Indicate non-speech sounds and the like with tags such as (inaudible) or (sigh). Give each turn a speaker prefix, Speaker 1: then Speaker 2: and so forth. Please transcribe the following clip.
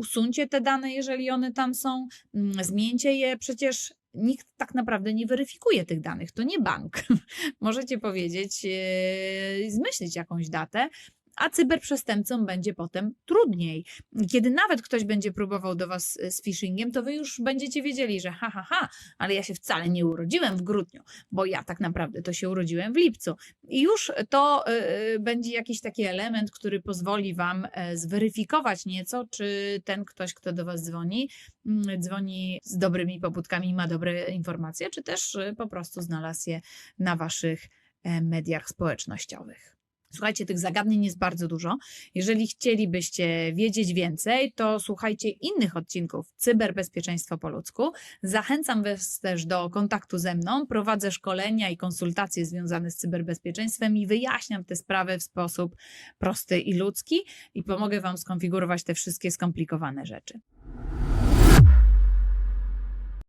Speaker 1: usuńcie te dane, jeżeli one tam są, mm, zmieńcie je. Przecież nikt tak naprawdę nie weryfikuje tych danych. To nie bank. (laughs) Możecie powiedzieć, yy, zmyślić jakąś datę, a cyberprzestępcom będzie potem trudniej. Kiedy nawet ktoś będzie próbował do Was e, z phishingiem, to Wy już będziecie wiedzieli, że ha, ha, ha, ale ja się wcale nie urodziłem w grudniu, bo ja tak naprawdę to się urodziłem w lipcu. I już to y, będzie jakiś taki element, który pozwoli Wam e, zweryfikować nieco, czy ten ktoś, kto do Was dzwoni, mm, dzwoni z dobrymi pobudkami ma dobre informacje, czy też y, po prostu znalazł je na Waszych e, mediach społecznościowych. Słuchajcie, tych zagadnień jest bardzo dużo. Jeżeli chcielibyście wiedzieć więcej, to słuchajcie innych odcinków Cyberbezpieczeństwo po ludzku. Zachęcam Was też do kontaktu ze mną. Prowadzę szkolenia i konsultacje związane z cyberbezpieczeństwem i wyjaśniam te sprawy w sposób prosty i ludzki i pomogę Wam skonfigurować te wszystkie skomplikowane rzeczy.